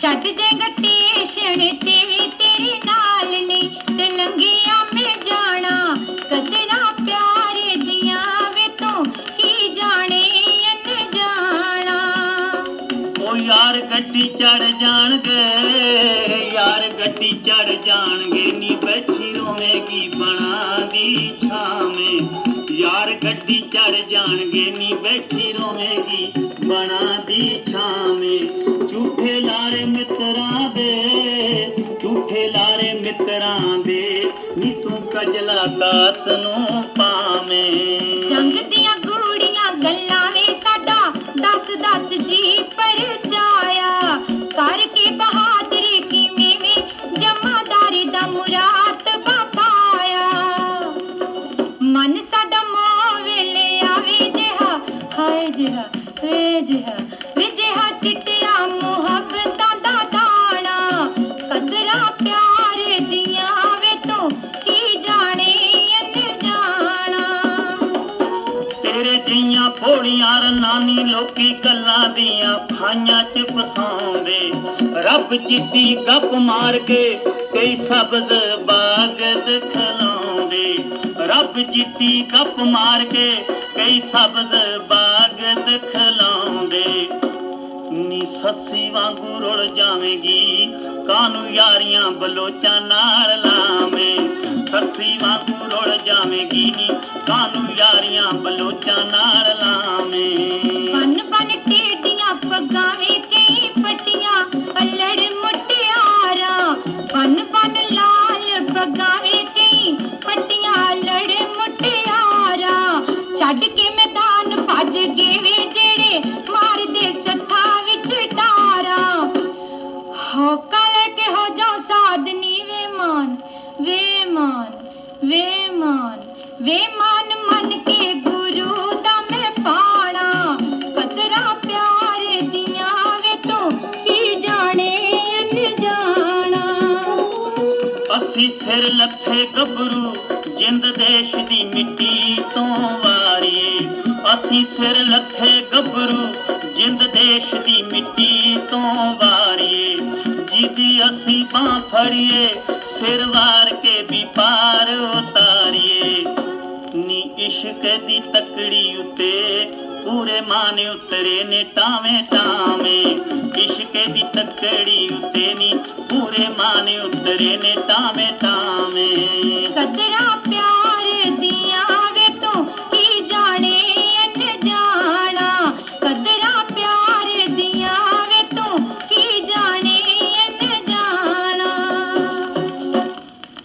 ਚੱਕ ਜਗਤੀ ਛਣੇ ਤੇ ਵੀ ਤੇਰੇ ਨਾਲ ਨੇ ਤੇ ਲੰਗਿਆ ਮਿਲ ਜਾਣਾ। ਕਤਰਾ ਪਿਆਰੇ ਦੀਆਂ ਵੇ ਤੂੰ ਕੀ ਜਾਣੇ ਅਨ ਜਾਣਾ ਉਹ ਯਾਰ ਗੱਡੀ ਚੜ ਜਾਣਗੇ, ਯਾਰ ਗੱਡੀ ਚੜ ਜਾਣਗੇ, ਨੀ ਬੈਠੀ ਰੋਵੇਂਗੀ ਬਣਾ ਦੀ ਛਾਂ। ਗੱਡੀ ਚੜ ਜਾਣਗੇ, ਨੀ ਬੈਠੀ ਰੋਵੇਗੀ। ਬਣਾ ਦੀ ਛਾਵੇਂ, ਝੂਠੇ ਲਾਰੇ ਮਿੱਤਰਾਂ ਦੇ, ਝੂਠੇ ਲਾਰੇ ਮਿੱਤਰਾਂ ਦੇ। ਨੀ ਤੂੰ ਕਜਲਾ ਦਾਸ ਨੂੰ ਪਾਵੇਂ। ਜੰਗ ਦੀਆਂ ਗੂੜੀਆਂ, ਗੱਲਾਂ ਜਿਹਾ ਵੇ ਜੀਆਂ ਰਨਾਨੀ ਲੋਕੀ ਗੱਲਾਂ ਦੀਆਂ ਖਾਈਆਂ ਚ ਫਸਾਉਂਦੇ। ਰੱਬ ਜਿੱਤੀ ਗੱਪ ਮਾਰ ਕੇ ਕਈ ਸਬਜ਼ ਬਾਗ ਦਿਖਲਾਉਂਦੇ ਰੱਬ ਜਿੱਤੀ ਗੱਪ ਮਾਰ ਕੇ ਕਈ ਸਬਜ਼ ਬਾਗ ਦਿਖਲਾਉਂਦੇ ਨੀ ਸੱਸੀ ਵਾਂਗੂ ਰੁੜ ਜਾਵੇਂਗੀ ਕਾਨੂੰ ਯਾਰੀਆਂ ਬਲੋਚਾਂ ਨਾਲ ਲਾਵੇਂ? ਸੱਸੀ ਵਾਂਗੂ ਰੁੜ ਜਾਵੇਂਗੀ ਨੀ। ਕਾਨੂੰ ਯਾਰੀਆਂ ਬਲੋਚਾਂ ਨਾਲ ਲਾਵੇਂ? ਬਨ ਬਨ ਟੇਡੀਆਂ ਪੱਗਾਂ ਵੇ ਕਈ ਪੱਟੀਆਂ ਅਲੜ ਮੁਟਿਆਰਾਂ ਬਨ ਬਨ ਲਾਲ ਪੱਗਾਂ ਵੇ ਕਈ ਪੱਟੀਆਂ ਅਲੜ ਮੁਟਿਆਰਾਂ ਛੱਡ ਕੇ ਵੇ ਮਾਨ ਮਨ ਕੇ ਗੁਰੂ ਦਾ ਮੈਂ ਪਾਣਾ ਕਦਰਾਂ ਪਿਆਰ ਦੀਆਂ ਵੇ ਤੂੰ ਕੀ ਜਾਣੇ ਅਨ ਜਾਣਾ ਅਸੀਂ ਸਿਰ ਲੱਖੇ ਗੱਭਰੂ, ਜਿੰਦ ਦੇਸ਼ ਦੀ ਮਿੱਟੀ ਤੋਂ ਵਾਰੀਏ। ਅਸੀਂ ਸਿਰ ਲੱਖੇ ਗੱਭਰੂ, ਜਿੰਦ ਦੇਸ਼ ਦੀ ਮਿੱਟੀ ਤੋਂ ਵਾਰੀਏ। ਜਿਹਦੀ ਅਸੀਂ ਬਾਹ ਫੜੀਏ, ਸਿਰ ਵਾਰ ਕੇ ਵੀ ਪਾਰ ਉਤਾਰੀਏ। ਕਦੀ ਤਕੜੀ ਉਤੇ, ਪੂਰੇ ਮਾਨੇ ਉਤਰੇ ਨੇ ਟਾਵੇਂ ਟਾਵੇਂ ਇਸ਼ਕ ਦੀ ਤਕੜੀ ਉਤੇ ਨੀ, ਪੂਰੇ ਮਾਨੇ ਉਤਰੇ ਨੇ ਟਾਵੇਂ ਟਾਵੇਂ ਕਦਰਾਂ ਪਿਆਰ